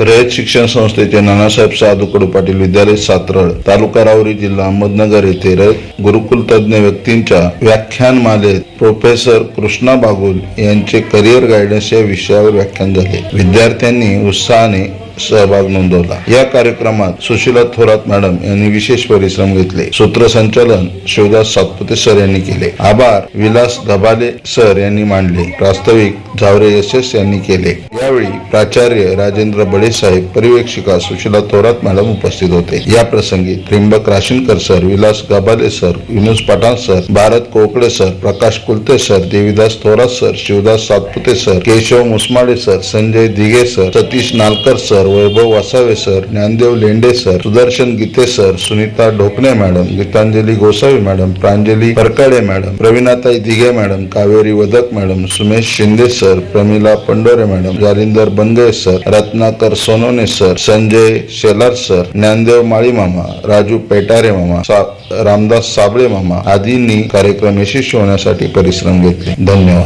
रयत शिक्षण संस्थेचे नानासाहेब साधू पाटील विद्यालय सातरळ तालुका रावरी जिल्हा अहमदनगर येथे रयत गुरुकुल तज्ज्ञ व्यक्तींच्या व्याख्यानमालेत प्रोफेसर कृष्णा बागुल यांचे करिअर गायडन्स या विषयावर व्याख्यान झाले. विद्यार्थ्यांनी उत्साहाने सहभाग नोंदवला. या कार्यक्रमात सुशीला थोरात मॅडम यांनी विशेष परिश्रम घेतले. सूत्रसंचालन शिवदास सातपुते सर यांनी केले. आभार विलास धबाले सर यांनी मांडले. प्रास्ताविक झावरे एस यांनी केले. यावेळी प्राचार्य राजेंद्र बडे साहेब पर्यवेक्षिका सुशीला थोरात मॅडम उपस्थित होते. या प्रसंगी Trimbak Rashinkar sir Vilas Gabale sir Vinod Pathan sir Bharat Kokade sir Prakash Kulte sir Devidas Thorat sir Shivdas Satpute sir Keshav Musmade sir Sanjay Dighe sir Satish Nalkar sir Vaibhav Vasave sir Dnyandev Lende sir Sudarshan Gite sir Sunita Dhokane madam Gitanjali Gosavi madam Pranjali Parkade madam प्रवीणाताई Dighe madam Kaveri Vadak madam Sumesh Shinde sir Pramila Pandore madam Jalindar Bange sir Ratnakar Sonone sir Sanjay Shelar sir Dnyandev Mali मामा राजू पेटारे मामा सा- रामदास साबळे मामा आदींनी कार्यक्रम यशस्वी होण्यासाठी परिश्रम घेतले. धन्यवाद.